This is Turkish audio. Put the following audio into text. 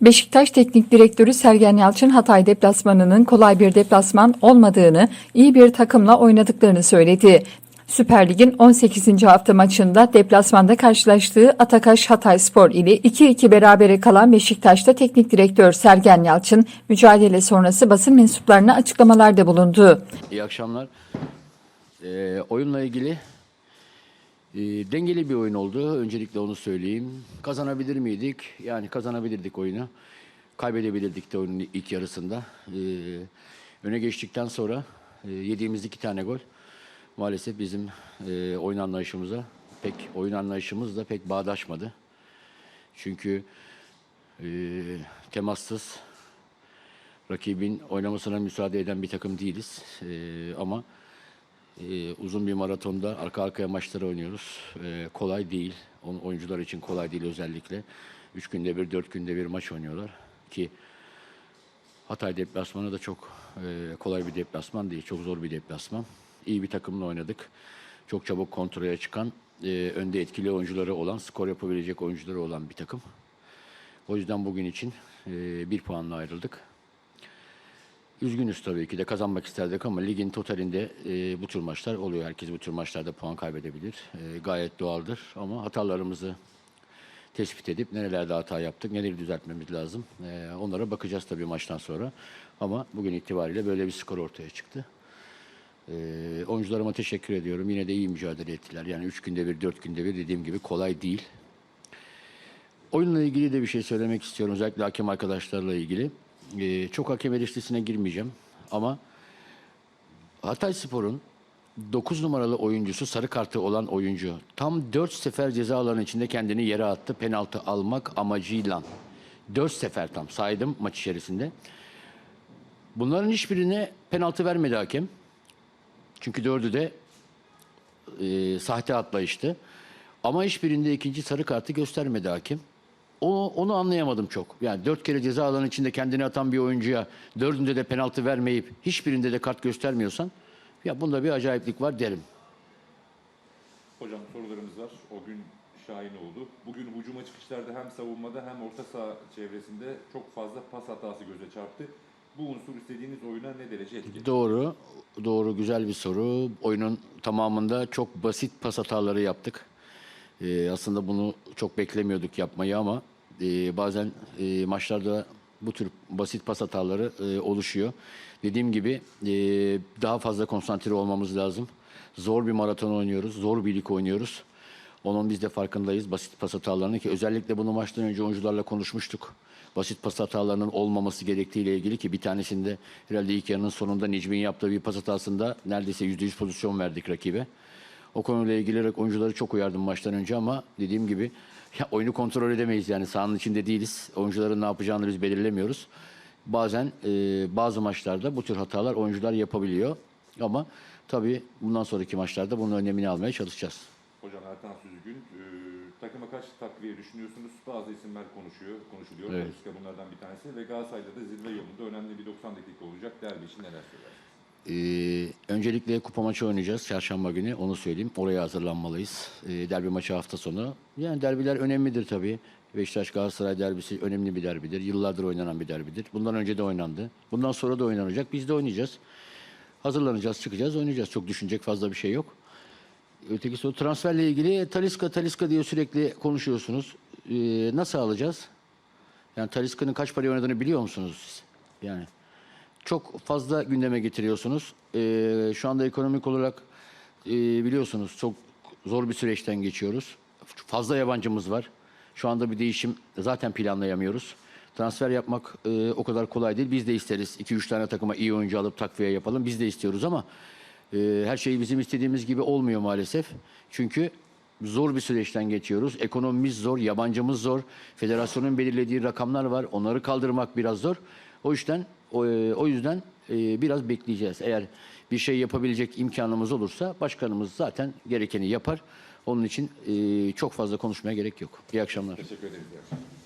Beşiktaş Teknik Direktörü Sergen Yalçın Hatay deplasmanının kolay bir deplasman olmadığını, iyi bir takımla oynadıklarını söyledi. Süper Lig'in 18. hafta maçında deplasmanda karşılaştığı Atakaş Hatay Spor ile 2-2 berabere kalan Beşiktaş'ta teknik direktör Sergen Yalçın mücadele sonrası basın mensuplarına açıklamalarda bulundu. İyi akşamlar. Ee, oyunla ilgili e, dengeli bir oyun oldu. Öncelikle onu söyleyeyim. Kazanabilir miydik? Yani kazanabilirdik oyunu. Kaybedebilirdik de oyunun ilk yarısında. Ee, öne geçtikten sonra e, yediğimiz iki tane gol maalesef bizim e, oyun anlayışımıza pek oyun anlayışımızla pek bağdaşmadı. Çünkü e, temassız rakibin oynamasına müsaade eden bir takım değiliz. Ee, ama e, uzun bir maratonda arka arkaya maçları oynuyoruz. Ee, kolay değil. Onun oyuncular için kolay değil özellikle. Üç günde bir, dört günde bir maç oynuyorlar. Ki Hatay deplasmanı da çok e, kolay bir deplasman değil. Çok zor bir deplasman. İyi bir takımla oynadık. Çok çabuk kontrole çıkan, e, önde etkili oyuncuları olan, skor yapabilecek oyuncuları olan bir takım. O yüzden bugün için e, bir puanla ayrıldık. Üzgünüz tabii ki de kazanmak isterdik ama ligin totalinde e, bu tür maçlar oluyor. Herkes bu tür maçlarda puan kaybedebilir. E, gayet doğaldır ama hatalarımızı tespit edip nerelerde hata yaptık, neleri düzeltmemiz lazım. E, onlara bakacağız tabii maçtan sonra. Ama bugün itibariyle böyle bir skor ortaya çıktı. E, oyuncularıma teşekkür ediyorum. Yine de iyi mücadele ettiler. Yani üç günde bir, dört günde bir dediğim gibi kolay değil. Oyunla ilgili de bir şey söylemek istiyorum. Özellikle hakem arkadaşlarla ilgili. Ee, çok hakem eleştirisine girmeyeceğim. Ama Hatay Spor'un 9 numaralı oyuncusu sarı kartı olan oyuncu tam 4 sefer ceza alanı içinde kendini yere attı penaltı almak amacıyla. 4 sefer tam saydım maç içerisinde. Bunların hiçbirine penaltı vermedi hakem. Çünkü dördü de e, sahte atlayıştı. Ama hiçbirinde ikinci sarı kartı göstermedi hakem. Onu, onu anlayamadım çok. Yani dört kere ceza alanı içinde kendini atan bir oyuncuya dördünde de penaltı vermeyip hiçbirinde de kart göstermiyorsan ya bunda bir acayiplik var derim. Hocam sorularımız var. O gün şahin oldu. Bugün hücuma çıkışlarda hem savunmada hem orta saha çevresinde çok fazla pas hatası göze çarptı. Bu unsur istediğiniz oyuna ne derece etkili? Doğru, doğru güzel bir soru. Oyunun tamamında çok basit pas hataları yaptık. Ee, aslında bunu çok beklemiyorduk yapmayı ama e, bazen e, maçlarda bu tür basit pas hataları e, oluşuyor. Dediğim gibi e, daha fazla konsantre olmamız lazım. Zor bir maraton oynuyoruz, zor bir lig oynuyoruz. Onun biz de farkındayız basit pas hatalarını ki özellikle bunu maçtan önce oyuncularla konuşmuştuk. Basit pas hatalarının olmaması gerektiğiyle ilgili ki bir tanesinde herhalde ilk yarının sonunda Necmi'nin yaptığı bir pas hatasında neredeyse %100 pozisyon verdik rakibe. O konuyla ilgili oyuncuları çok uyardım maçtan önce ama dediğim gibi ya oyunu kontrol edemeyiz yani sahanın içinde değiliz. Oyuncuların ne yapacağını biz belirlemiyoruz. Bazen e, bazı maçlarda bu tür hatalar oyuncular yapabiliyor. Ama tabii bundan sonraki maçlarda bunun önlemini almaya çalışacağız. Hocam Ertan Süzgün, e, takıma kaç takviye düşünüyorsunuz? Bazı isimler konuşuyor, konuşuluyor. Evet. Talisca bunlardan bir tanesi ve Galatasaray'da da zirve yolunda önemli bir 90 dakika olacak. Derbi için neler söylersiniz? Ee, öncelikle kupa maçı oynayacağız çarşamba günü onu söyleyeyim. Oraya hazırlanmalıyız. Ee, derbi maçı hafta sonu. Yani derbiler önemlidir tabii. Beşiktaş Galatasaray derbisi önemli bir derbidir. Yıllardır oynanan bir derbidir. Bundan önce de oynandı. Bundan sonra da oynanacak. Biz de oynayacağız. Hazırlanacağız, çıkacağız, oynayacağız. Çok düşünecek fazla bir şey yok. Öteki soru transferle ilgili Taliska Taliska diye sürekli konuşuyorsunuz. Ee, nasıl alacağız? Yani Taliska'nın kaç paraya oynadığını biliyor musunuz siz? Yani çok fazla gündeme getiriyorsunuz. Ee, şu anda ekonomik olarak e, biliyorsunuz çok zor bir süreçten geçiyoruz. Fazla yabancımız var. Şu anda bir değişim zaten planlayamıyoruz. Transfer yapmak e, o kadar kolay değil. Biz de isteriz 2-3 tane takıma iyi oyuncu alıp takviye yapalım. Biz de istiyoruz ama e, her şey bizim istediğimiz gibi olmuyor maalesef. Çünkü zor bir süreçten geçiyoruz. Ekonomimiz zor, yabancımız zor. Federasyonun belirlediği rakamlar var. Onları kaldırmak biraz zor. O yüzden o, e, o yüzden e, biraz bekleyeceğiz. Eğer bir şey yapabilecek imkanımız olursa başkanımız zaten gerekeni yapar. Onun için e, çok fazla konuşmaya gerek yok. İyi akşamlar. Teşekkür ederiz. iyi akşamlar.